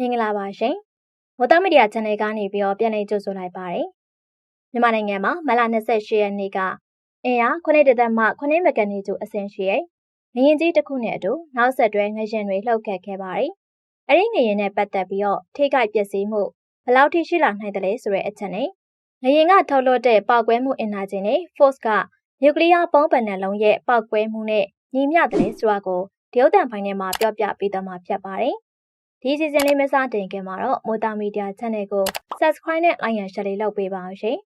မင်္ဂလာပါရှင်။မော်တော်မီဒီယာ channel ကနေပြီးတော့ပြန်လည်ကြိုဆိုလိုက်ပါတယ်။မြန်မာနိုင်ငံမှာမလ28ရက်နေ့ကအင်အား9တသမ9မကန်နီကျူအဆင့်ရှိရဲ့ငရင်ကြီးတစ်ခုနဲ့အတူနောက်ဆက်တွဲငရင်တွေလှုပ်ခတ်ခဲ့ပါတယ်။အဲ့ဒီငရင်နဲ့ပတ်သက်ပြီးတော့ထိခိုက်ပျက်စီးမှုဘယ်လောက်ထိရှိလာနိုင်တယ်လဲဆိုတဲ့အချက်နဲ့ငရင်ကထုတ်လွှတ်တဲ့ပောက်ကွဲမှုအင်နာဂျင်နဲ့ force ကနျူကလ িয়ার ပုံးပန်နယ်လုံးရဲ့ပောက်ကွဲမှုနဲ့ညီမျှတယ်ဆိုတာကိုတရုတ်တန်ဖိုင်ထဲမှာပြောပြပေးသွားမှာဖြစ်ပါတယ်။ ဒီစီစဉ်လေးမစတင်ခင်မှာတော့မိုတာမီဒီယာ channel ကို subscribe နဲ့ like and share လေးလုပ်ပေးပါအောင်ရှင်။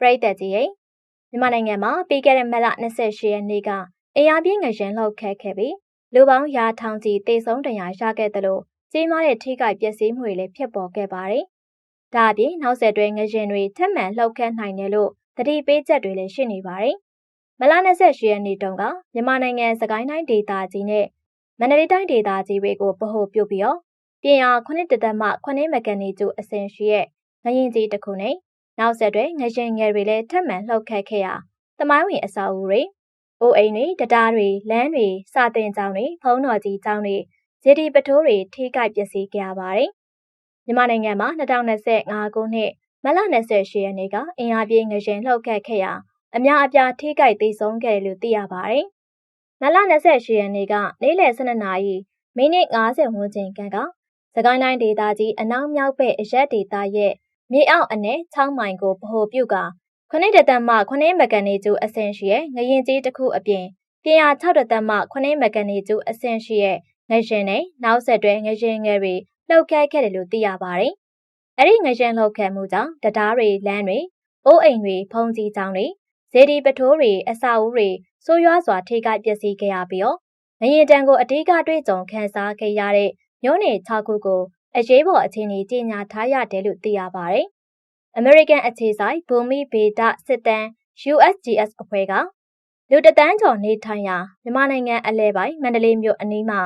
ပရိသတ်ကြီးရေမြန်မာနိုင်ငံမှာပြီးခဲ့တဲ့မလ28ရက်နေ့ကအင်အားပြင်းငရင်လှုပ်ခတ်ခဲ့ပြီးလူပေါင်းရာထောင်ကြီးတေဆုံးတရားရခဲ့တယ်လို့ကြီးမားတဲ့ထိခိုက်ပျက်စီးမှုတွေလည်းဖြစ်ပေါ်ခဲ့ပါတယ်။ဒါအပြင်နောက်ဆက်တွဲငရင်တွေထပ်မံလှုပ်ခတ်နိုင်တယ်လို့သတိပေးချက်တွေလည်းရှိနေပါတယ်။ မလ28ရက်နေ့တုန်းကမြန်မာနိုင်ငံစကိုင်းတိုင်းဒေသကြီးနဲ့မန္တလေးတိုင်းဒေသကြီးတွေကိုဗဟိုပြုပြီးတော့ပြင်အား9တသက်မှ9မကန်နီကျူအစင်ရှိရဲ့ငရင်ကြီးတစ်ခုနဲ့နောက်ဆက်တွဲငရင်ငယ်တွေလည်းထပ်မံလှုပ်ခတ်ခဲ့ရာသမိုင်းဝင်အဆောက်အဦတွေအိုးအိမ်တွေတရားတွေလမ်းတွေစာသင်ကျောင်းတွေဖုံးတော်ကြီးကျောင်းတွေဂျေဒီပထိုးတွေထိခိုက်ပျက်စီးခဲ့ရပါတယ်မြန်မာနိုင်ငံမှာ2025ခုနှစ်မလ28ရက်နေ့ကအင်အားပြင်းငရင်လှုပ်ခတ်ခဲ့ရာ အများအပြားထိခိုက်သိဆုံးခဲ့တယ်လို့သိရပါတယ်။မလ28ရက်နေ့ကနေ့လယ်12နာရီမိနစ်50ဝန်းကျင်ခန့်ကစကိုင်းတိုင်းဒေသကြီးအနောက်မြောက်ဘက်အရက်ဒေသရဲ့မြေအောက်အနယ်6မိုင်ကိုဗဟိုပြုကခနစ်တသက်မှခနစ်မကန်နေကျူအဆင့်ရှိရဲ့ငရင်ကြီးတစ်ခုအပြင်ပြင်ရ6တသက်မှခနစ်မကန်နေကျူအဆင့်ရှိရဲ့ငရှင်နဲ့နောက်ဆက်တွဲငရှင်ငယ်တွေလှုပ်ခတ်ခဲ့တယ်လို့သိရပါတယ်။အဲ့ဒီငရှင်လှုပ်ခတ်မှုကြောင့်တရားတွေလမ်းတွေအိုးအိမ်တွေဖုံးကြီးကြောင်းတွေ ဇေဒီပထိုးတွေအစာအုပ်တွေဆိုးရွားစွာထိခိုက်ပျက်စီးခဲ့ရပြီးတော့ငရင်တန်ကိုအဓိကတွေ့ကြုံခန်းစားခဲ့ရတဲ့မြို့နယ်6ခုကိုအရေးပေါ်အခြေအနေကြီးညာထားရတယ်လို့သိရပါတယ်။ American အခြေဆိုင်ဘူမိဗေဒစစ်တမ်း USGS အဖွဲ့ကလူတန်းကျော်နေထိုင်ရာမြန်မာနိုင်ငံအလဲပိုင်းမန္တလေးမြို့အနီးမှာ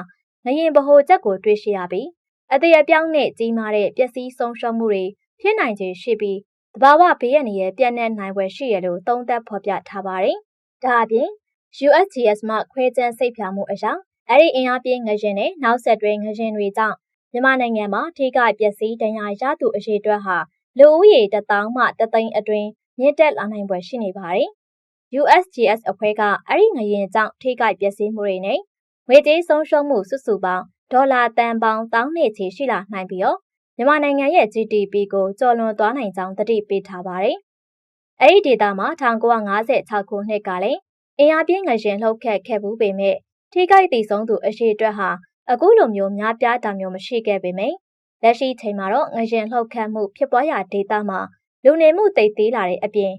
ငရင်ဗဟိုချက်ကိုတွေ့ရှိရပြီးအသေးအပြောင်းနဲ့ကြီးမားတဲ့ပျက်စီးဆုံးရှုံးမှုတွေဖြစ်နိုင်ခြေရှိပြီး တဘာဝဘေးရန်ရဲ့ပြန့်နှံ့နိုင်ွယ်ရှိရလို့သုံးသပ်ဖော်ပြထားပါတယ်။ဒါအပြင် USGS မှခွဲခြမ်းစိတ်ဖြာမှုအရာအဲ့ဒီအင်အားပြင်းငရင်နဲ့နောက်ဆက်တွဲငရင်တွေကြောင့်မြန်မာနိုင်ငံမှာထိခိုက်ပျက်စီးဒဏ်ရာရသူအရေအတွက်ဟာလူဦးရေတသောင်းမှတသိန်းအတွင်းမြင့်တက်လာနိုင်ပွဲရှိနေပါတယ်။ USGS အဖွဲ့ကအဲ့ဒီငရင်ကြောင့်ထိခိုက်ပျက်စီးမှုတွေနဲ့ငွေကြေးဆုံးရှုံးမှုစုစုပေါင်းဒေါ်လာတန်ပေါင်းတောင်းနဲ့ချီရှိလာနိုင်ပြီးတော့ မြန်မာနိုင်ငံရဲ့ GDP ကိုကျော်လွန်သွားနိုင်ကြောင်းသတိပေးထားပါတယ်။အဲဒီဒေသမှာ1956ခုနှစ်ကလည်းအင်အားပြင်းငရင်လှုပ်ခတ်ခဲ့မှုပေမဲ့ထိခိုက်တည်ဆုံးသူအရှိအတွက်ဟာအခုလိုမျိုးများပြားတာမျိုးမရှိခဲ့ပေမဲ့လက်ရှိချိန်မှာတော့ငရင်လှုပ်ခတ်မှုဖြစ်ပွားရာဒေသမှာလူနေမှုတိတ်သေးလာတဲ့အပြင်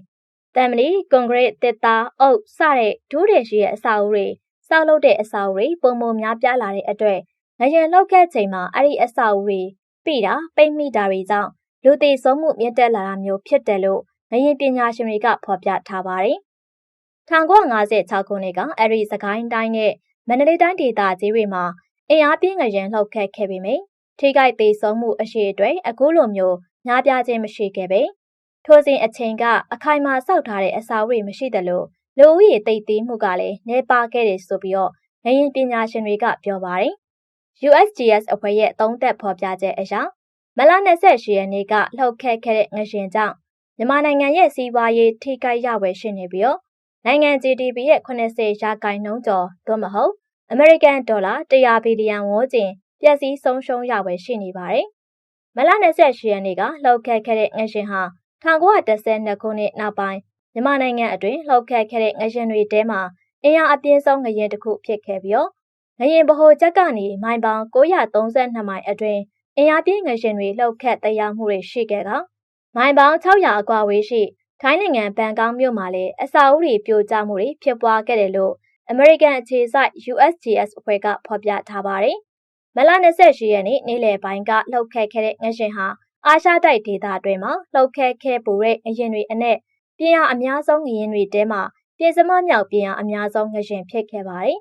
တမ်မလီကွန်ကရစ်တစ်သားအုပ်စတဲ့ဒိုးတွေရှိတဲ့အစာအုပ်တွေစောက်လုပ်တဲ့အစာအုပ်တွေပုံပုံများပြားလာတဲ့အတွက်ငရင်လှုပ်ခတ်ချိန်မှာအဲ့ဒီအစာအုပ်တွေ ပိတာပိတ်မိတာတွေကြောင့်လူသေဆုံးမှုမြင့်တက်လာတာမျိုးဖြစ်တယ်လို့ငရင်ပညာရှင်တွေကဖော်ပြထားပါတယ်။1956ခုနှစ်ကအဲ့ဒီစကိုင်းတိုင်းနဲ့မန္တလေးတိုင်းဒေသကြီးတွေမှာအင်အားပြင်းငရင်လှုပ်ခတ်ခဲ့ပေမယ့်ထိခိုက်သေဆုံးမှုအရှိအတွေ့အခုလိုမျိုးများပြားခြင်းမရှိခဲ့ပေထိုစဉ်အချိန်ကအခိုင်အမာစောက်ထားတဲ့အစာအုပ်တွေမရှိသလိုလူဦးရေတိတ်သေးမှုကလည်းနေပါခဲ့တယ်ဆိုပြီးတော့ငရင်ပညာရှင်တွေကပြောပါတယ်။ USGS အဖွဲ့ရဲ့သုံးသက်ဖော်ပြချက်အရမလ28ရက်နေ့ကလှုပ်ခတ်ခဲ့တဲ့ငရှင်ကြောင့်မြန်မာနိုင်ငံရဲ့စီးပွားရေးထိခိုက်ရဝယ်ရှိနေပြီးတော့နိုင်ငံ GDP ရဲ့80ရာခိုင်နှုန်းကျော်သို့မဟုတ်အမေရိကန်ဒေါ်လာ100ဘီလီယံဝန်းကျင်ပျက်စီးဆုံးရှုံးရဝယ်ရှိနေပါတယ်။မလ28ရက်နေ့ကလှုပ်ခတ်ခဲ့တဲ့ငရှင်ဟာ1912ခုနှစ်နောက်ပိုင်းမြန်မာနိုင်ငံအတွင်းလှုပ်ခတ်ခဲ့တဲ့ငရှင်တွေထဲမှာအင်အားအပြင်းဆုံးငရင်တစ်ခုဖြစ်ခဲ့ပြီးတော့ ငရင်ဗဟိုချက်ကနေမိုင်ပေါင်း932မိုင်အတွင်းအင်အားပြင်းငရှင်တွေလှုပ်ခတ်တရားမှုတွေရှိခဲ့ကမိုင်ပေါင်း600အကွာဝေးရှိထိုင်းနိုင်ငံဘန်ကောက်မြို့မှာလည်းအစာအုပ်တွေပြိုကျမှုတွေဖြစ်ပွားခဲ့တယ်လို့ American အခြေစိုက် USGS အဖွဲ့ကဖော်ပြထားပါတယ်။မလ28ရက်နေ့နေ့လယ်ပိုင်းကလှုပ်ခတ်ခဲ့တဲ့ငရှင်ဟာအာရှတိုက်ဒေသအတွင်းမှာလှုပ်ခတ်ခဲ့ပူတဲ့ငရင်တွေအနက်ပြင်ရအများဆုံးငရင်တွေတဲမှာပြင်စမမြောက်ပြင်ရအများဆုံးငရှင်ဖြစ်ခဲ့ပါတယ်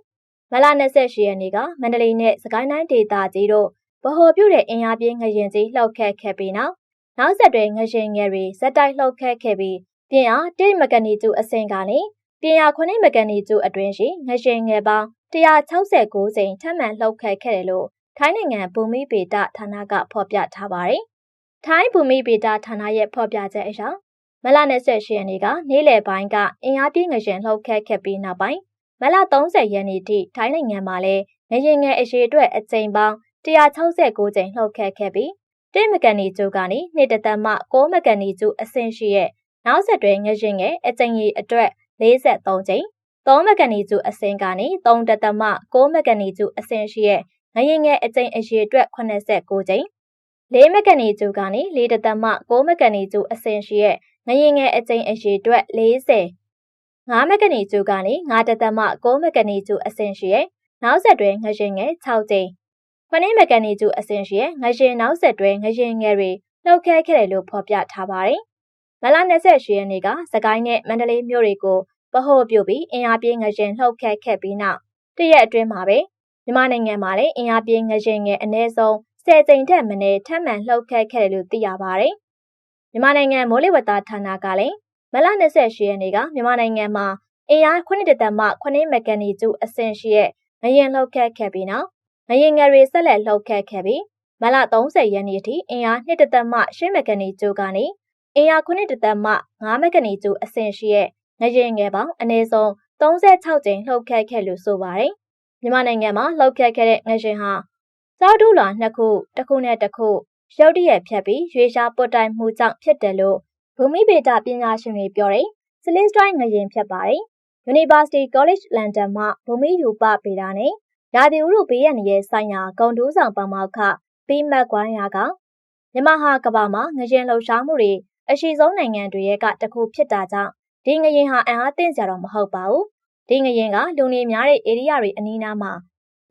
မလ28ရက်နေ့ကမန္တလေးနဲ့စကိုင်းတိုင်းဒေသကြီးတို့ဗဟိုပြုတဲ့အင်အားပြင်းငရင်ကြီးလှုပ်ခတ်ခဲ့ပြီးနောက်နောက်ဆက်တွဲငရှင်ငယ်တွေဇက်တိုက်လှုပ်ခတ်ခဲ့ပြီးပြင်အားတိတ်မကန်နီကျူအဆင့်ကနေပြင်အား9မကန်နီကျူအတွင်းရှိငရှင်ငယ်ပေါင်း169ကြိမ်ထပ်မံလှုပ်ခတ်ခဲ့တယ်လို့ထိုင်းနိုင်ငံဘူမိဗေဒဌာနကဖော်ပြထားပါတယ်။ထိုင်းဘူမိဗေဒဌာနရဲ့ဖော်ပြချက်အရမလ28ရက်နေ့ကနေ့လယ်ပိုင်းကအင်အားပြင်းငရင်လှုပ်ခတ်ခဲ့ပြီးနောက်ပိုင်း မလ30ရက်နေ့ထိထိုင်းနိုင်ငံမှာလည်းငရင်ငယ်အရေးအတွက်အကြိမ်ပေါင်း169ကြိမ်လှုပ်ခတ်ခဲ့ပြီး1မကန်နီကျူကနေ2တသက်မှ6မကန်နီကျူအဆင့်ရှိရဲ့နောက်ဆက်တွဲငရင်ငယ်အကြိမ်ကြီးအတွက်43ကြိမ်3မကန်နီကျူအဆင့်ကနေ3တသက်မှ6မကန်နီကျူအဆင့်ရှိရဲ့ငရင်ငယ်အကြိမ်အရေအတွက်89ကြိမ်4မကန်နီကျူကနေ4တသက်မှ6မကန်နီကျူအဆင့်ရှိရဲ့ငရင်ငယ်အကြိမ်အရေအတွက်40 5မကန်နီကျူကနေ9တသက်မှ6မကန်နီကျူအဆင့်ရှိရဲ့နောက်ဆက်တွဲငရင်ငယ်6ကြိမ်ခொနည်းမကန်နီကျူအဆင့်ရှိရဲ့ငရင်နောက်ဆက်တွဲငရင်ငယ်တွေလှုပ်ခဲခဲ့တယ်လို့ဖော်ပြထားပါတယ်။မလ28ရက်နေ့ကစကိုင်းနဲ့မန္တလေးမြို့တွေကိုဗဟိုပြုပြီးအင်အားပြင်းငရင်လှုပ်ခဲခဲ့ပြီးနောက်တရက်အတွင်းမှာပဲမြန်မာနိုင်ငံမှာလည်းအင်အားပြင်းငရင်ငယ်အနည်းဆုံး10ကြိမ်ထက်မနည်းထပ်မံလှုပ်ခဲခဲ့တယ်လို့သိရပါတယ်။မြန်မာနိုင်ငံမိုးလေဝသဌာနကလည်း မလ28ရက်နေ့ကမြန်မာနိုင်ငံမှာအင်အား9တမ9မက်ဂနီကျူအဆင့်ရှိတဲ့ငရင်လှုပ်ခတ်ခဲ့ပြီးနောက်ငရင်ငယ်တွေဆက်လက်လှုပ်ခတ်ခဲ့ပြီးမလ30ရက်နေ့အထိအင်အား2တမ10မက်ဂနီကျူကနေအင်အား9တမ9မက်ဂနီကျူအဆင့်ရှိတဲ့ငရင်ငယ်ပေါင်းအနည်းဆုံး36ကြိမ်လှုပ်ခတ်ခဲ့လို့ဆိုပါတယ်။မြန်မာနိုင်ငံမှာလှုပ်ခတ်ခဲ့တဲ့ငရင်ဟာကျောက်တူလာနှစ်ခုတစ်ခုနဲ့တစ်ခုရုတ်တရက်ဖြတ်ပြီးရွေရှားပွတ်တိုင်မှုကြောင့်ဖြစ်တယ်လို့ ဘူမိဗေဒပညာရှင်တွေပြောတယ်။စလစ်စတိုင်းငရင်ဖြစ်ပါတယ်။ University College London မှဘူမိယူပဗေဒနဲ့ရာသီဥတုဘေးရန်ရဲ့ဆိုင်ရာဂုံတူးဆောင်ပမောက္ခပီမတ်ကွိုင်းယာကမြန်မာဟာကမ္ဘာမှာငရင်လှုပ်ရှားမှုတွေအရှိဆုံးနိုင်ငံတွေရဲ့ကတခုဖြစ်တာကြောင့်ဒီငရင်ဟာအံ့အားသင့်စရာတော့မဟုတ်ပါဘူး။ဒီငရင်ကလူနေများတဲ့ဧရိယာတွေအနီးနားမှာ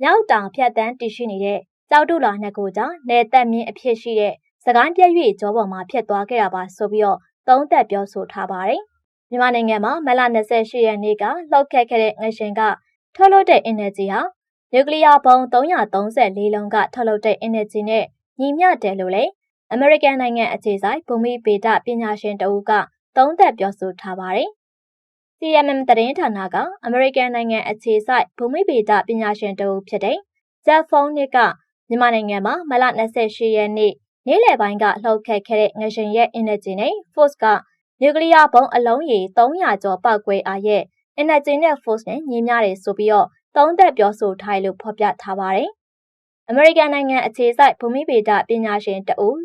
မြောက်တောင်ဖြတ်တန်းတည်ရှိနေတဲ့ကြောက်တူလာနှစ်ခုကြောင့်နယ်သက်မြင့်အဖြစ်ရှိတဲ့စကိုင်းပြည့်၍ကြောပေါ်မှာဖြစ်သွားခဲ့တာပါဆိုပြီးတော့ သုံးသက်ပြောဆိုထားပါတယ်။မြန်မာနိုင်ငံမှာမလ28ရက်နေ့ကလှုပ်ခတ်ခဲ့တဲ့ငရှင်ကထုတ်လုပ်တဲ့ energy ဟာနျူကလ িয়ার ဘုံ334လုံးကထုတ်လုပ်တဲ့ energy နဲ့ညီမျှတယ်လို့လည်းအမေရိကန်နိုင်ငံအခြေစိုက်ဘူမိဗေဒပညာရှင်တဦးကသုံးသက်ပြောဆိုထားပါတယ်။ CMM သတင်းဌာနကအမေရိကန်နိုင်ငံအခြေစိုက်ဘူမိဗေဒပညာရှင်တဦးဖြစ်တဲ့ Jeff Fownick ကမြန်မာနိုင်ငံမှာမလ28ရက်နေ့ နေ့လယ်ပိုင်းကလှုပ်ခတ်ခဲ့တဲ့ငရှင်ရဲ့ energy နဲ့ force ကနျူကလ িয়ার ဘုံအလုံးရေ300ကျော်ပောက်ကွဲအားရဲ့ energy နဲ့ force နဲ့ညီမျှတယ်ဆိုပြီးတော့သုံးသက်ပြောဆိုထားလို့ဖော်ပြထားပါတယ်။အမေရိကန်နိုင်ငံအခြေစိုက်ဘူမိဗေဒပညာရှင်တဦး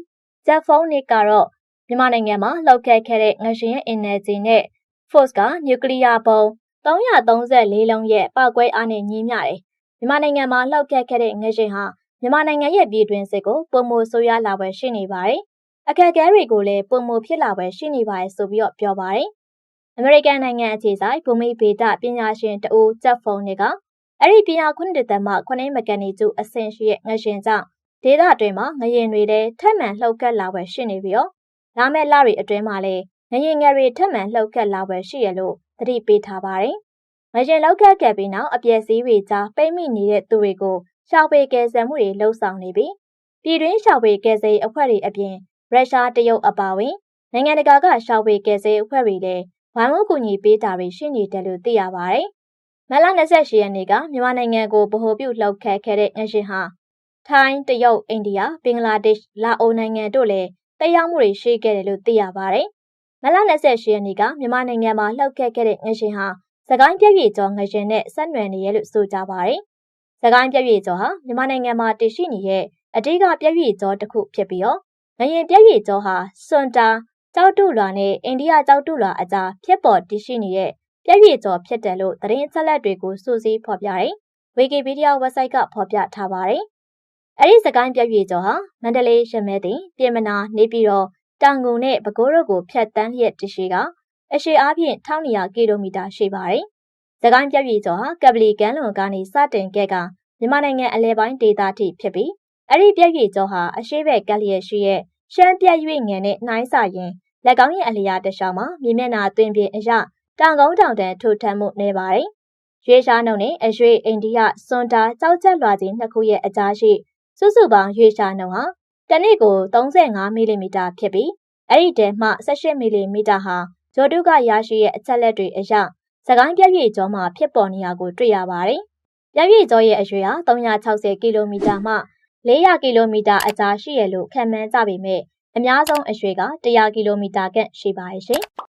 ဂျက်ဖုန်းနစ်ကတော့မြန်မာနိုင်ငံမှာလှုပ်ခတ်ခဲ့တဲ့ငရှင်ရဲ့ energy နဲ့ force ကနျူကလ িয়ার ဘုံ334လုံးရဲ့ပောက်ကွဲအားနဲ့ညီမျှတယ်။မြန်မာနိုင်ငံမှာလှုပ်ခတ်ခဲ့တဲ့ငရှင်ဟာ မြန်မာနိုင်ငံရဲ့ပြည်တွင်းစစ်ကိုပုံမဆိုးရလာပဲရှိနေပါတယ်။အခက်အခဲတွေကိုလည်းပုံမဖြစ်လာပဲရှိနေပါတယ်ဆိုပြီးတော့ပြောပါတယ်။အမေရိကန်နိုင်ငံအခြေစိုက်ဘူမိဗေဒပညာရှင်တဦးဂျက်ဖုန်းတွေကအဲ့ဒီပြင်းအား9တက်မှ9မကန်နီကျူအဆင့်ရှိရဲ့ငရှင်ကြောင့်ဒေသအတွင်းမှာငရင်တွေလည်းထက်မှန်လှုပ်ခတ်လာပဲရှိနေပြီးတော့လာမယ့်လတွေအတွင်းမှာလည်းငရင်ငယ်တွေထက်မှန်လှုပ်ခတ်လာပဲရှိရလို့သတိပေးထားပါတယ်။ငရင်လှုပ်ခတ်ခဲ့ပြီးနောက်အပြည့်စည်းတွေကြားပိတ်မိနေတဲ့သူတွေကို ရှောက်ပေကယ်ဆယ်မှုတွေလှုပ်ဆောင်နေပြီးပြည်တွင်းရှောက်ပေကယ်ဆယ်အဖွဲ့တွေအပြင်ရုရှားတရုတ်အပါအဝင်နိုင်ငံတကာကရှောက်ပေကယ်ဆယ်အဖွဲ့တွေလည်းဝိုင်းဝန်းကူညီပေးတာတွေရှိနေတယ်လို့သိရပါတယ်။မလ28ရက်နေ့ကမြန်မာနိုင်ငံကိုဗဟိုပြုလှုပ်ခတ်ခဲ့တဲ့ငရှင်ဟာထိုင်း၊တရုတ်၊အိန္ဒိယ၊ဘင်္ဂလားဒေ့ရှ်၊လာအိုနိုင်ငံတို့လည်းတက်ရောက်မှုတွေရှိခဲ့တယ်လို့သိရပါတယ်။မလ28ရက်နေ့ကမြန်မာနိုင်ငံမှာလှုပ်ခတ်ခဲ့တဲ့ငရှင်ဟာစကိုင်းပြည့်ပြည့်ကျော်ငရှင်နဲ့ဆက်နွယ်နေရလို့ဆိုကြပါတယ်။ စကိုင်းပြည့်ပြည့်ကျော်ဟာမြန်မာနိုင်ငံမှာတည်ရှိနေတဲ့အဓိကပြည့်ပြည့်ကျော်တစ်ခုဖြစ်ပြီးတော့ငရင်ပြည့်ပြည့်ကျော်ဟာစွန်တာကြောက်တုလွာနဲ့အိန္ဒိယကြောက်တုလွာအကြားဖြစ်ပေါ်တည်ရှိနေတဲ့ပြည့်ပြည့်ကျော်ဖြစ်တယ်လို့သတင်းအချက်အလက်တွေကိုစူးစီးဖော်ပြတယ်။ Wikipedia website ကဖော်ပြထားပါတယ်။အဲဒီစကိုင်းပြည့်ပြည့်ကျော်ဟာမန္တလေးရမဲတင်ပြင်မနာနေပြည်တော်တောင်ငူနဲ့ပဲခူးတို့ကိုဖြတ်တန်းလျက်တရှိကအရှိအားဖြင့်1200ကီလိုမီတာရှိပါတယ်။ စကိုင်းပြည့်ပြည့်ကျော်ဟာကပလီကမ်းလွန်ကနေစတင်ခဲ့ကမြန်မာနိုင်ငံအလဲပိုင်းဒေသထိဖြစ်ပြီးအဲ့ဒီပြည့်ပြည့်ကျော်ဟာအရှိဘက်ကလျက်ရှိရဲ့ရှမ်းပြည့်၍ငန်နဲ့နှိုင်းစာရင်လက်ကောင်းရဲ့အလျားတခြားမှာမြေမျက်နှာတွင်ပြင်အရတောင်ကုန်းတောင်တန်းထိုထမ်းမှုနေပါတယ်။ရွေးရှားနှုံနဲ့အရွေအိန္ဒိယစွန်တာကြောက်ချက်လွာကြီးနှစ်ခုရဲ့အကြားရှိစုစုပေါင်းရွေးရှားနှုံဟာတနစ်ကို35မီလီမီတာဖြစ်ပြီးအဲ့ဒီတဲမှ18မီလီမီတာဟာဂျော်တုကရရှိရဲ့အချက်လက်တွေအရ စကိုင်းပြည့်ပြည့်ကျော်မှာဖြစ်ပေါ်နေတာကိုတွေ့ရပါတယ်ပြည့်ပြည့်ကျော်ရဲ့အရွယ်ဟာ360ကီလိုမီတာမှ400ကီလိုမီတာအကြားရှိရလို့ခံမှန်းကြပေမဲ့အများဆုံးအရွယ်က100ကီလိုမီတာခန့်ရှိပါရဲ့ရှင်။